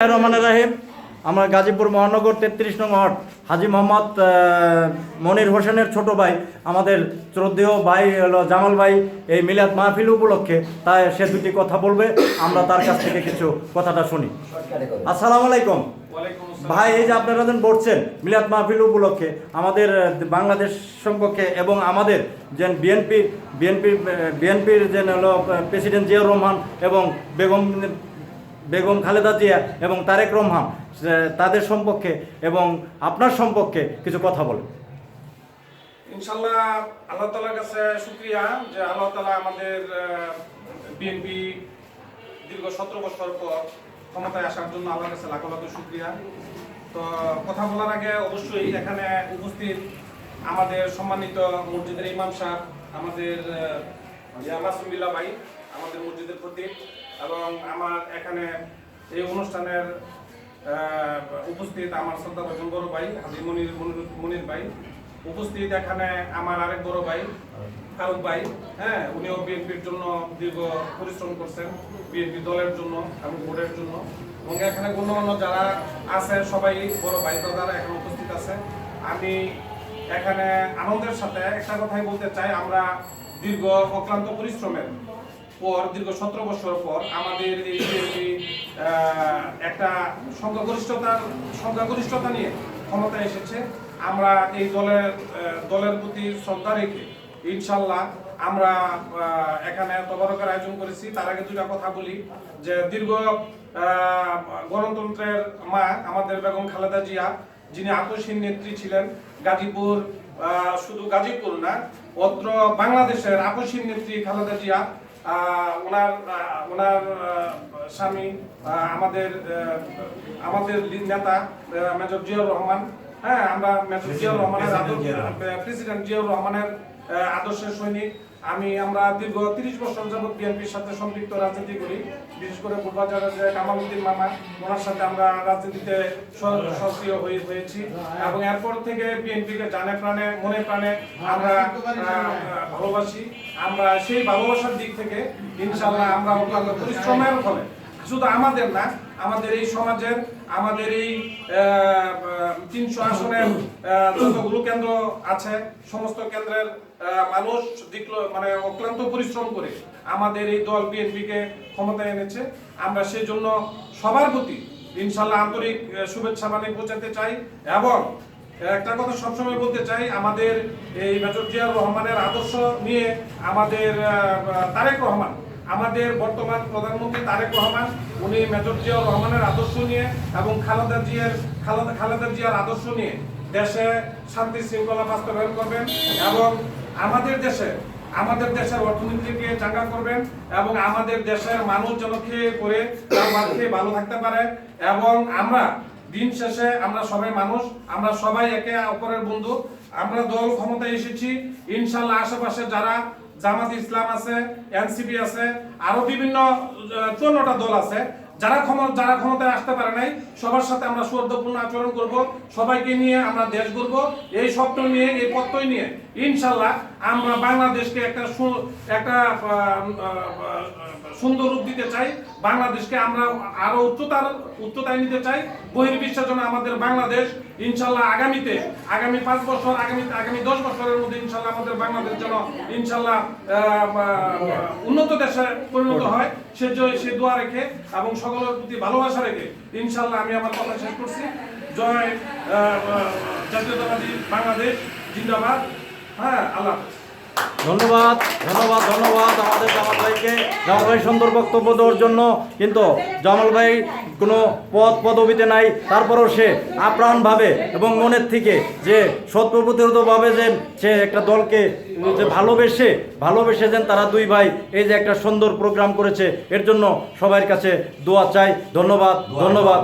রহমানের রাহিম আমরা গাজীপুর মহানগর তেত্রিশ নং ওয়ার্ড হাজি মোহাম্মদ মনির হোসেনের ছোট ভাই আমাদের শ্রদ্ধেয় ভাই হলো জামাল ভাই এই মিলাদ মাহফিল উপলক্ষে তাই সে দুটি কথা বলবে আমরা তার কাছ থেকে কিছু কথাটা শুনি। আসসালামু আলাইকুম। ভাই এই যে আপনারা যেন বলছেন মিলাদ মাহফিল উপলক্ষে আমাদের বাংলাদেশ সম্পর্কে এবং আমাদের যে বিএনপি বিএনপি বিএনপির যে হলো প্রেসিডেন্ট জিয়াউর রহমান এবং বেগম বেগম খালেদা জিয়া এবং তারেক রহমান তাদের সম্পর্কে এবং আপনার সম্পর্কে কিছু কথা বলেন। ইনশাল্লাহ আল্লাহ তালার কাছে শুক্রিয়া যে আল্লাহ তালা আমাদের বিএনপি দীর্ঘ সতেরো বছর পর ক্ষমতায় আসার জন্য আল্লাহর কাছে লাখো লাখো শুক্রিয়া। তো কথা বলার আগে অবশ্যই এখানে উপস্থিত আমাদের সম্মানিত মসজিদের ইমাম সাহেব, আমাদের মাসুমিল্লা ভাই, আমাদের মসজিদের প্রতীক। এবং আমার এখানে এই অনুষ্ঠানের উপস্থিত আমার শ্রদ্ধা ভজন বড় ভাই, হাজি মনির, মনির- ভাই। উপস্থিত এখানে আমার আরেক বড় ভাই, ফারুক ভাই। হ্যাঁ উনিও বিএনপির জন্য দীর্ঘ পরিশ্রম করছেন, বিএনপি দলের জন্য এবং বোর্ডের জন্য। এবং এখানে গণ্যমান্য যারা আছে, সবাই বড় ভাই দাদারা এখানে উপস্থিত আছে। আমি এখানে আনন্দের সাথে একটা কথাই বলতে চাই, আমরা দীর্ঘ অক্লান্ত পরিশ্রমের পর, দীর্ঘ সতেরো বছর পর আমাদের এই বিএনপি একটা সংখ্যাগরিষ্ঠতার সংখ্যাগরিষ্ঠতা নিয়ে ক্ষমতায় এসেছে, আমরা এই দলের দলের প্রতি শ্রদ্ধা রেখে ইনশাল্লাহ আমরা এখানে তবরকের আয়োজন করেছি। তার আগে দুটা কথা বলি, যে দীর্ঘ গণতন্ত্রের মা আমাদের বেগম খালেদা জিয়া, যিনি আকস্মিক নেত্রী ছিলেন, গাজীপুর শুধু গাজীপুর না, অত্র বাংলাদেশের আকস্মিক নেত্রী খালেদা জিয়া ওনার ওনার স্বামী আমাদের আমাদের নেতা মেজর জিয়াউর রহমান। হ্যাঁ আমরা মেজর জিয়াউর রহমানের প্রেসিডেন্ট জিয়াউর রহমানের আদর্শের সৈনিক। আমি আমরা দীর্ঘ তিরিশ বছর যাবৎ বিএনপির সাথে সম্পৃক্ত রাজনীতি করি। বিশেষ করে পূর্বাচারের যে কামালউদ্দিন মামা ওনার সাথে আমরা রাজনীতিতে সক্রিয় হয়ে হয়েছি। এবং এরপর থেকে বিএনপিকে জানে প্রাণে মনে প্রাণে আমরা ভালোবাসি। আমরা সেই ভালোবাসার দিক থেকে ইনশাল্লাহ আমরা পরিশ্রমের ফলে। শুধু আমাদের না, আমাদের এই সমাজের, আমাদের এই তিনশো আসনের যতগুলো কেন্দ্র আছে, সমস্ত কেন্দ্রের মানুষ দিকল মানে অক্লান্ত পরিশ্রম করে আমাদের এই দল বিএনপিকে ক্ষমতায় এনেছে। আমরা সেই জন্য সবার প্রতি ইনশাল্লাহ আন্তরিক শুভেচ্ছা মানে পৌঁছাতে চাই এবং একটা কথা সবসময় বলতে চাই, আমাদের এই মেজর জিয়াউর রহমানের আদর্শ নিয়ে আমাদের তারেক রহমান, আমাদের বর্তমান প্রধানমন্ত্রী তারেক রহমান, উনি মেজর জিয়াউর রহমানের আদর্শ নিয়ে এবং খালেদা জিয়ার, খালেদা খালেদা জিয়ার আদর্শ নিয়ে দেশে শান্তি শৃঙ্খলা বাস্তবায়ন করবেন এবং আমাদের দেশে, আমাদের দেশের অর্থনীতিকে চাঙ্গা করবেন এবং আমাদের দেশের মানুষ যেন খেয়ে করে তার খেয়ে ভালো থাকতে পারে এবং আমরা দিন শেষে আমরা সবাই মানুষ, আমরা সবাই একে অপরের বন্ধু, আমরা দল ক্ষমতায় এসেছি। ইনশাল্লাহ আশেপাশে যারা জামাত ইসলাম আছে, এনসিপি আছে, আরও বিভিন্ন চন্নটা দল আছে যারা ক্ষমতা যারা ক্ষমতায় আসতে পারে নাই, সবার সাথে আমরা সৌহার্দ্যপূর্ণ আচরণ করব, সবাইকে নিয়ে আমরা দেশ গড়ব। এই স্বপ্ন নিয়ে, এই পত্রই নিয়ে ইনশাল্লাহ আমরা বাংলাদেশকে একটা একটা সুন্দর রূপ দিতে চাই। বাংলাদেশকে আমরা আরও উচ্চতার, উচ্চতায় নিতে চাই। বহির্বিশ্বের জন্য আমাদের বাংলাদেশ ইনশাল্লাহ আগামীতে, আগামী পাঁচ বছর, আগামী আগামী দশ বছরের মধ্যে ইনশাল্লাহ আমাদের বাংলাদেশ যেন ইনশাল্লাহ উন্নত দেশে পরিণত হয়, সে সে দোয়া রেখে এবং সকলের প্রতি ভালোবাসা রেখে ইনশাল্লাহ আমি আমার কথা শেষ করছি জয় জাতীয়তাবাদী বাংলাদেশ, জিন্দাবাদ হ্যাঁ আল্লাহ হাফেজ। ধন্যবাদ ধন্যবাদ ধন্যবাদ আমাদের জামাল ভাইকে। জামাল ভাই সুন্দর বক্তব্য দেওয়ার জন্য কিন্তু জামাল ভাই কোনো পদ পদবিতে নাই, তারপরেও সে আপ্রাণভাবে এবং মনের থেকে যে সত্যপ্রতিরোধভাবে যে সে একটা দলকে যে ভালোবেসে ভালোবেসে যেন তারা দুই ভাই এই যে একটা সুন্দর প্রোগ্রাম করেছে, এর জন্য সবার কাছে দোয়া চাই। ধন্যবাদ ধন্যবাদ